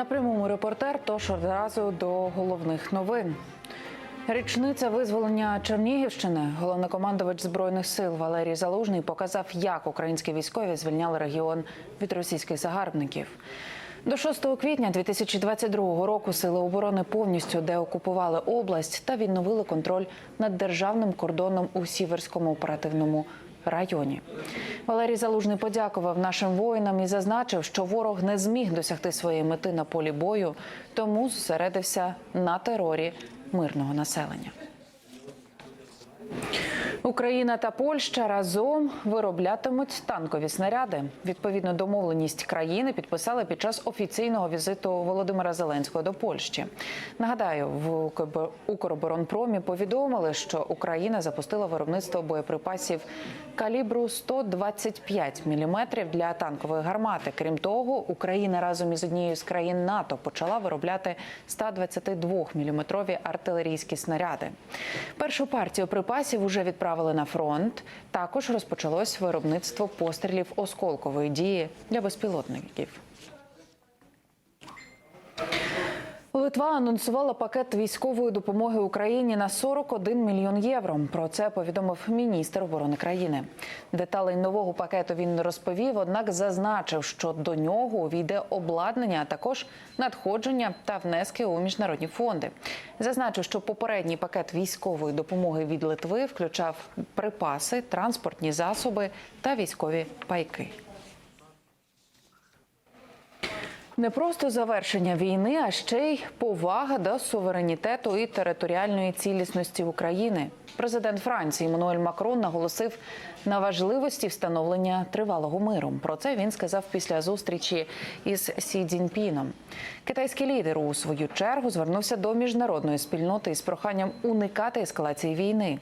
На прямому репортер, тож одразу до головних новин. Річниця визволення Чернігівщини. Головнокомандувач збройних сил Валерій Залужний показав, як українські військові звільняли регіон від російських загарбників. До 6 квітня 2022 року сили оборони повністю деокупували область та відновили контроль над державним кордоном у Сіверському оперативному районі. Валерій Залужний подякував нашим воїнам і зазначив, що ворог не зміг досягти своєї мети на полі бою, тому зосередився на терорі мирного населення. Україна та Польща разом вироблятимуть танкові снаряди. Відповідно, домовленість країни підписали під час офіційного візиту Володимира Зеленського до Польщі. Нагадаю, в «Укр- Укроборонпромі повідомили, що Україна запустила виробництво боєприпасів калібру 125 мм для танкової гармати. Крім того, Україна разом із однією з країн НАТО почала виробляти 122 мм артилерійські снаряди. Першу партію припасів уже відправили на фронт. Також розпочалось виробництво пострілів осколкової дії для безпілотників. Литва анонсувала пакет військової допомоги Україні на 41 мільйон євро. Про це повідомив міністр оборони країни. Деталей нового пакету він не розповів, однак зазначив, що до нього увійде обладнання, а також надходження та внески у міжнародні фонди. Зазначив, що попередній пакет військової допомоги від Литви включав припаси, транспортні засоби та військові пайки. Не просто завершення війни, а ще й повага до суверенітету і територіальної цілісності України. Президент Франції Еммануель Макрон наголосив на важливості встановлення тривалого миру. Про це він сказав після зустрічі із Сі Цзіньпіном. Китайський лідер у свою чергу звернувся до міжнародної спільноти із проханням уникати ескалації війни.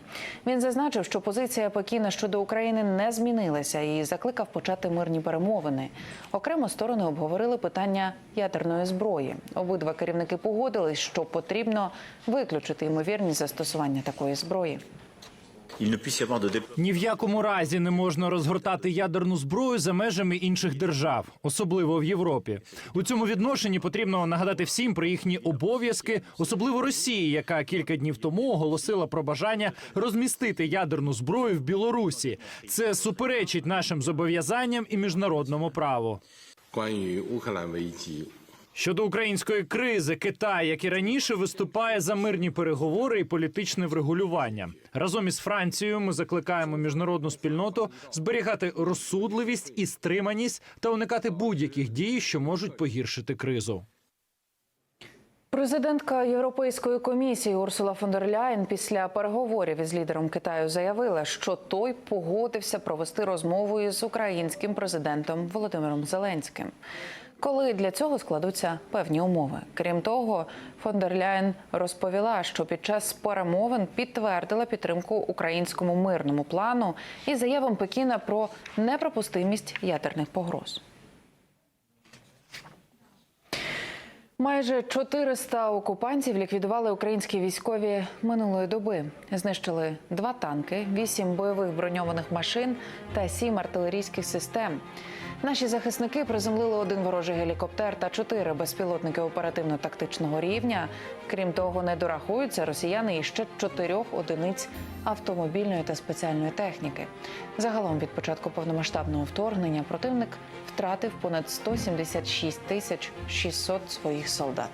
Він зазначив, що позиція Пекіна щодо України не змінилася і закликав почати мирні перемовини. Окремо сторони обговорили питання ядерної зброї. Обидва керівники погодились, що потрібно виключити ймовірність застосування такої зброї. Ні в якому разі не можна розгортати ядерну зброю за межами інших держав, особливо в Європі. У цьому відношенні потрібно нагадати всім про їхні обов'язки, особливо Росії, яка кілька днів тому оголосила про бажання розмістити ядерну зброю в Білорусі. Це суперечить нашим зобов'язанням і міжнародному праву. Щодо української кризи, Китай, як і раніше, виступає за мирні переговори і політичне врегулювання. Разом із Францією ми закликаємо міжнародну спільноту зберігати розсудливість і стриманість та уникати будь-яких дій, що можуть погіршити кризу. Президентка Європейської комісії Урсула фон дер Ляєн після переговорів із лідером Китаю заявила, що той погодився провести розмову із українським президентом Володимиром Зеленським. Коли для цього складуться певні умови. Крім того, фон розповіла, що під час перемовин підтвердила підтримку українському мирному плану і заявам Пекіна про неприпустимість ядерних погроз. Майже 400 окупантів ліквідували українські військові минулої доби. Знищили два танки, вісім бойових броньованих машин та сім артилерійських систем. Наші захисники приземлили один ворожий гелікоптер та чотири безпілотники оперативно-тактичного рівня. Крім того, не дорахуються росіяни і ще чотирьох одиниць автомобільної та спеціальної техніки. Загалом від початку повномасштабного вторгнення противник втратив понад 176 тисяч 600 своїх солдат.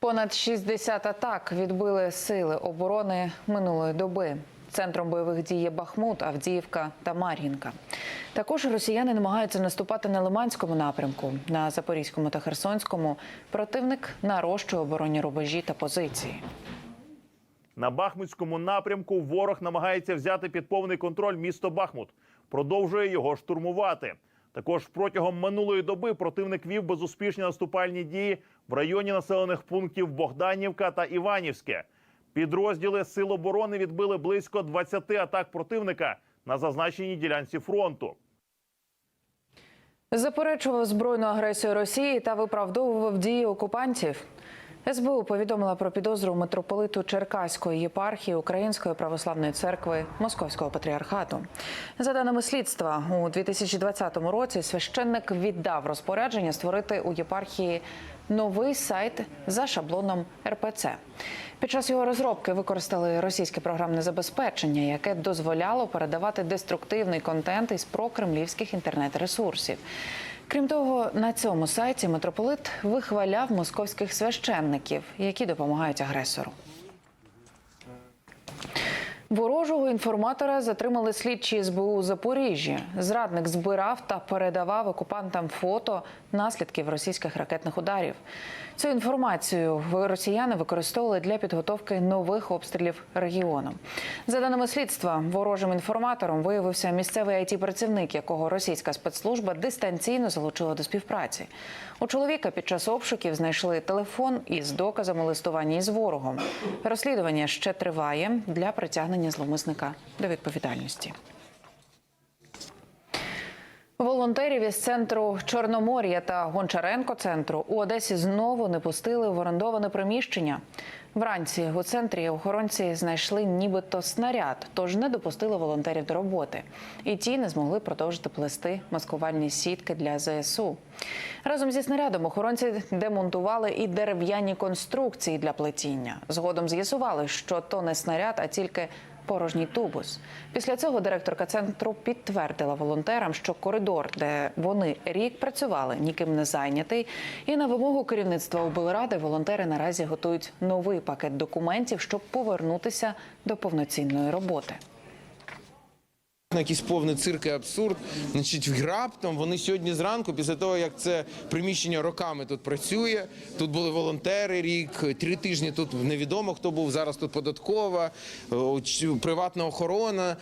Понад 60 атак відбили сили оборони минулої доби. Центром бойових дій є Бахмут, Авдіївка та Мар'їнка. Також росіяни намагаються наступати на Лиманському напрямку, на Запорізькому та Херсонському. Противник нарощує оборонні рубежі та позиції. На Бахмутському напрямку ворог намагається взяти під повний контроль місто Бахмут, продовжує його штурмувати. Також протягом минулої доби противник вів безуспішні наступальні дії в районі населених пунктів Богданівка та Іванівське. Підрозділи Сил оборони відбили близько 20 атак противника на зазначеній ділянці фронту. Заперечував збройну агресію Росії та виправдовував дії окупантів. СБУ повідомила про підозру митрополиту Черкаської єпархії Української православної церкви Московського патріархату. За даними слідства, у 2020 році священник віддав розпорядження створити у єпархії новий сайт за шаблоном РПЦ. Під час його розробки використали російське програмне забезпечення, яке дозволяло передавати деструктивний контент із прокремлівських інтернет-ресурсів. Крім того, на цьому сайті митрополит вихваляв московських священників, які допомагають агресору. Ворожого інформатора затримали слідчі СБУ у Запоріжжі. Зрадник збирав та передавав окупантам фото наслідків російських ракетних ударів. Цю інформацію росіяни використовували для підготовки нових обстрілів регіону. За даними слідства, ворожим інформатором виявився місцевий it працівник якого російська спецслужба дистанційно залучила до співпраці. У чоловіка під час обшуків знайшли телефон із доказами листування із ворогом. Розслідування ще триває для притягнення зловмисника до відповідальності. Волонтерів із центру Чорномор'я та Гончаренко центру у Одесі знову не пустили в орендоване приміщення. Вранці у центрі охоронці знайшли нібито снаряд, тож не допустили волонтерів до роботи. І ті не змогли продовжити плести маскувальні сітки для ЗСУ. Разом зі снарядом охоронці демонтували і дерев'яні конструкції для плетіння. Згодом з'ясували, що то не снаряд, а тільки порожній тубус. Після цього директорка центру підтвердила волонтерам, що коридор, де вони рік працювали, ніким не зайнятий. І на вимогу керівництва облради волонтери наразі готують новий пакет документів, щоб повернутися до повноцінної роботи. Якийсь повний цирк і абсурд. Значить, раптом вони сьогодні зранку, після того як це приміщення роками тут працює, тут були волонтери рік, три тижні тут невідомо хто був. Зараз тут податкова, приватна охорона.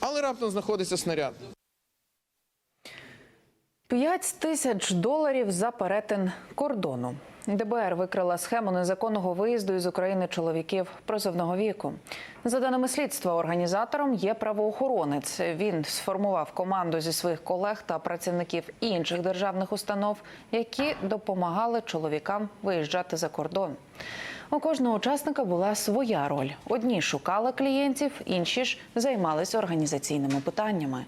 Але раптом знаходиться снаряд. П'ять тисяч доларів за перетин кордону. ДБР викрила схему незаконного виїзду із України чоловіків призовного віку. За даними слідства, організатором є правоохоронець. Він сформував команду зі своїх колег та працівників інших державних установ, які допомагали чоловікам виїжджати за кордон. У кожного учасника була своя роль. Одні шукали клієнтів, інші ж займалися організаційними питаннями.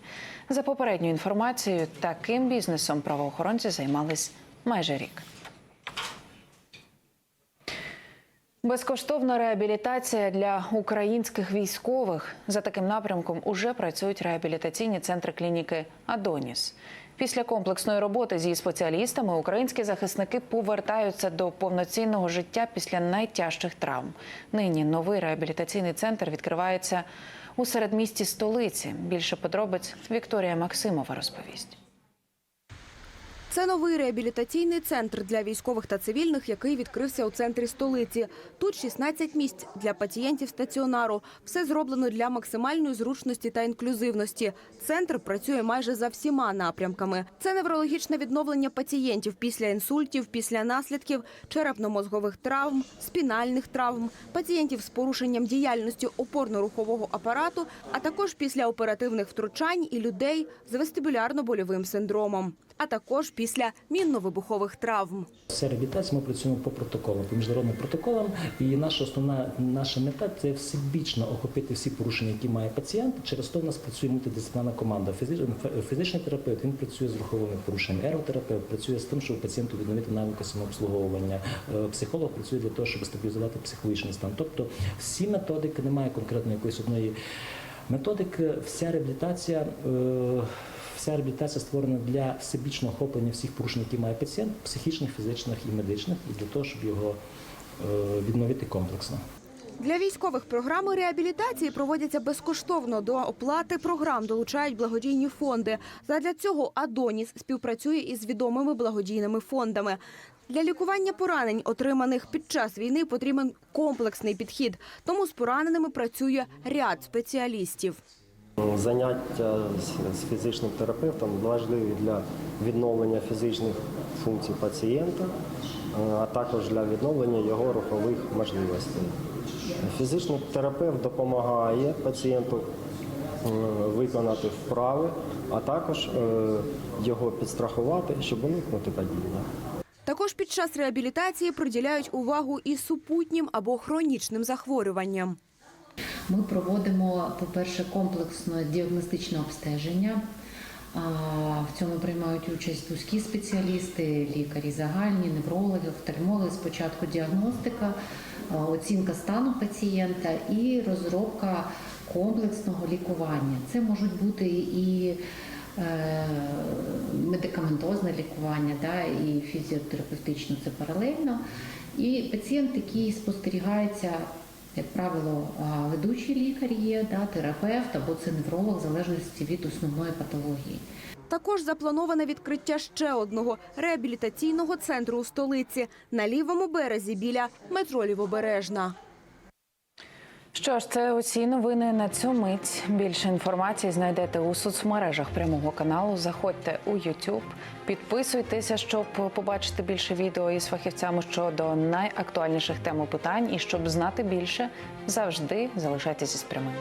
За попередньою інформацією, таким бізнесом правоохоронці займались майже рік. Безкоштовна реабілітація для українських військових за таким напрямком уже працюють реабілітаційні центри клініки Адоніс. Після комплексної роботи зі спеціалістами українські захисники повертаються до повноцінного життя після найтяжчих травм. Нині новий реабілітаційний центр відкривається у середмісті столиці. Більше подробиць Вікторія Максимова розповість. Це новий реабілітаційний центр для військових та цивільних, який відкрився у центрі столиці. Тут 16 місць для пацієнтів стаціонару. Все зроблено для максимальної зручності та інклюзивності. Центр працює майже за всіма напрямками. Це неврологічне відновлення пацієнтів після інсультів, після наслідків черепно-мозгових травм, спінальних травм, пацієнтів з порушенням діяльності опорно-рухового апарату, а також після оперативних втручань і людей з вестибулярно-больовим синдромом а також після мінно-вибухових травм. Це реабілітація, ми працюємо по протоколам, по міжнародним протоколам. І наша основна наша мета це всебічно охопити всі порушення, які має пацієнт. Через то в нас працює мультидисциплінарна команда. Фізичний, фізичний терапевт він працює з руховими порушеннями. Ерготерапевт працює з тим, щоб пацієнту відновити навики самообслуговування. Е, Психолог працює для того, щоб стабілізувати психологічний стан. Тобто всі методики немає конкретно якоїсь одної методики. Вся реабілітація. е, Вся реабілітація створена для всебічного охоплення всіх порушень, які має пацієнт, психічних, фізичних і медичних, і для того, щоб його е, відновити комплексно. Для військових програми реабілітації проводяться безкоштовно. До оплати програм долучають благодійні фонди. Задля цього Адоніс співпрацює із відомими благодійними фондами. Для лікування поранень, отриманих під час війни, потрібен комплексний підхід. Тому з пораненими працює ряд спеціалістів. Заняття з- фізичним терапевтом важливі для відновлення фізичних функцій пацієнта, е, а також для відновлення його рухових можливостей. Фізичний терапевт допомагає пацієнту е, виконати вправи, а також е, його підстрахувати, щоб уникнути падіння. Також під час реабілітації приділяють увагу і супутнім або хронічним захворюванням. Ми проводимо, по-перше, комплексне діагностичне обстеження. В цьому приймають участь вузькі спеціалісти, лікарі загальні, неврологи, офтальмологи. Спочатку діагностика, оцінка стану пацієнта і розробка комплексного лікування. Це можуть бути і е, медикаментозне лікування, да, і фізіотерапевтично це паралельно. І пацієнт, який спостерігається як правило, ведучий лікар є, да, терапевт або це невролог, в залежності від основної патології. Також заплановане відкриття ще одного реабілітаційного центру у столиці на лівому березі біля метро Лівобережна. Що ж, це усі новини на цю мить. Більше інформації знайдете у соцмережах прямого каналу. Заходьте у YouTube, підписуйтеся, щоб побачити більше відео із фахівцями щодо найактуальніших тем і питань. І щоб знати більше, завжди залишайтеся з прямим.